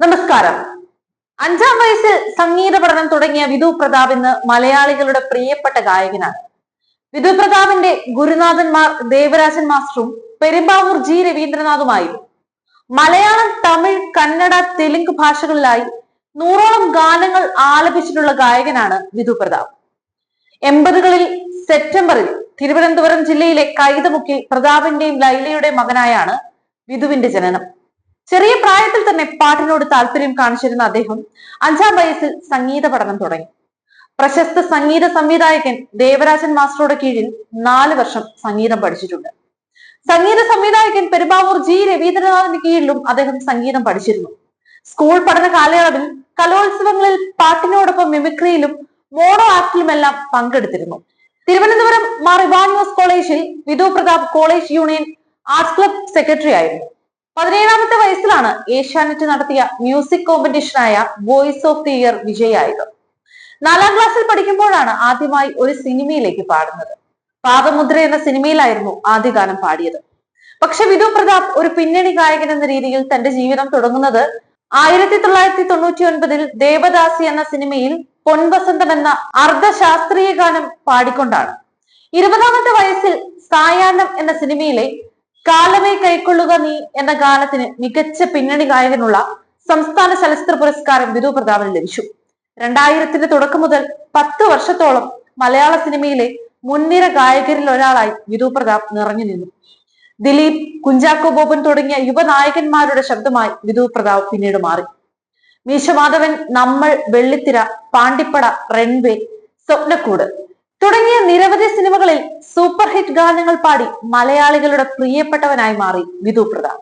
നമസ്കാരം. അഞ്ചാം വയസ്സിൽ സംഗീത പഠനം തുടങ്ങിയ വിധു പ്രതാപ് ഇന്ന് മലയാളികളുടെ പ്രിയപ്പെട്ട ഗായകനാണ്. വിധു പ്രതാപിന്റെ ഗുരുനാഥന്മാർ ദേവരാജൻ മാസ്റ്ററും പെരുമ്പാവൂർ ജി രവീന്ദ്രനാഥുമായിരുന്നു മലയാളം തമിഴ് കന്നഡ തെലുങ്ക് ഭാഷകളിലായി നൂറോളം ഗാനങ്ങൾ ആലപിച്ചിട്ടുള്ള ഗായകനാണ് വിധു പ്രതാപ്. എൺപതുകളിൽ സെപ്റ്റംബറിൽ തിരുവനന്തപുരം ജില്ലയിലെ കൈതമുക്കിൽ പ്രതാപിന്റെയും ലൈലയുടെയും മകനായാണ് വിധുവിന്റെ ജനനം. ചെറിയ പ്രായത്തിൽ തന്നെ പാട്ടിനോട് താല്പര്യം കാണിച്ചിരുന്ന അദ്ദേഹം അഞ്ചാം വയസ്സിൽ സംഗീത പഠനം തുടങ്ങി. പ്രശസ്ത സംഗീത സംവിധായകൻ ദേവരാജൻ മാസ്റ്ററുടെ കീഴിൽ നാല് വർഷം സംഗീതം പഠിച്ചിട്ടുണ്ട്. സംഗീത സംവിധായകൻ പെരുമ്പാവൂർ ജി രവീന്ദ്രനാഥിന് കീഴിലും അദ്ദേഹം സംഗീതം പഠിച്ചിരുന്നു. സ്കൂൾ പഠന കാലയളവിൽ കലോത്സവങ്ങളിൽ പാട്ടിനോടൊപ്പം മിമിക്രിയിലും മോണോ ആക്ടിലുമെല്ലാം പങ്കെടുത്തിരുന്നു. തിരുവനന്തപുരം മാർ ഇവാനിയോസ് കോളേജിൽ Vidhu Prathap college union arts club secretary ആയിരുന്നു. പതിനേഴാമത്തെ വയസ്സിലാണ് ഏഷ്യാനെറ്റ് നടത്തിയ മ്യൂസിക് കോമ്പറ്റീഷനായ വോയിസ് ഓഫ് ദി ഇയർ വിജയിയായത്. നാലാം ക്ലാസ്സിൽ പഠിക്കുമ്പോഴാണ് ആദ്യമായി ഒരു സിനിമയിലേക്ക് പാടുന്നത്. പാപമുദ്ര എന്ന സിനിമയിലായിരുന്നു ആദ്യ ഗാനം പാടിയത്. പക്ഷെ വിധു പ്രതാപ് ഒരു പിന്നണി ഗായകൻ എന്ന രീതിയിൽ തന്റെ ജീവിതം തുടങ്ങുന്നത് ആയിരത്തി തൊള്ളായിരത്തി തൊണ്ണൂറ്റി ഒൻപതിൽ ദേവദാസി എന്ന സിനിമയിൽ പൊൻവസന്തം എന്ന അർദ്ധശാസ്ത്രീയ ഗാനം പാടിക്കൊണ്ടാണ്. ഇരുപതാമത്തെ വയസ്സിൽ സായാഹ്നം എന്ന സിനിമയിലെ കാലമേ കൈക്കൊള്ളുക നീ എന്ന ഗാനത്തിന് മികച്ച പിന്നണി ഗായകനുള്ള സംസ്ഥാന ചലച്ചിത്ര പുരസ്കാരം വിധു പ്രതാപന് ലഭിച്ചു. രണ്ടായിരത്തിന്റെ തുടക്കം മുതൽ പത്ത് വർഷത്തോളം മലയാള സിനിമയിലെ മുൻനിര ഗായകരിൽ ഒരാളായി വിധു പ്രതാപ് നിറഞ്ഞു നിന്നു. ദിലീപ് കുഞ്ചാക്കോ ബോബൻ തുടങ്ങിയ യുവനായകന്മാരുടെ ശബ്ദമായി വിധു പ്രതാപ് പിന്നീട് മാറി. മീശമാധവൻ നമ്മൾ വെള്ളിത്തിര പാണ്ടിപ്പട റൺവേ സ്വപ്നക്കൂട് തുടങ്ങിയ നിരവധി സിനിമകളിൽ സൂപ്പർ ഹിറ്റ് ഗാനങ്ങൾ പാടി മലയാളികളുടെ പ്രിയപ്പെട്ടവനായി മാറി വിധു പ്രതാപ്.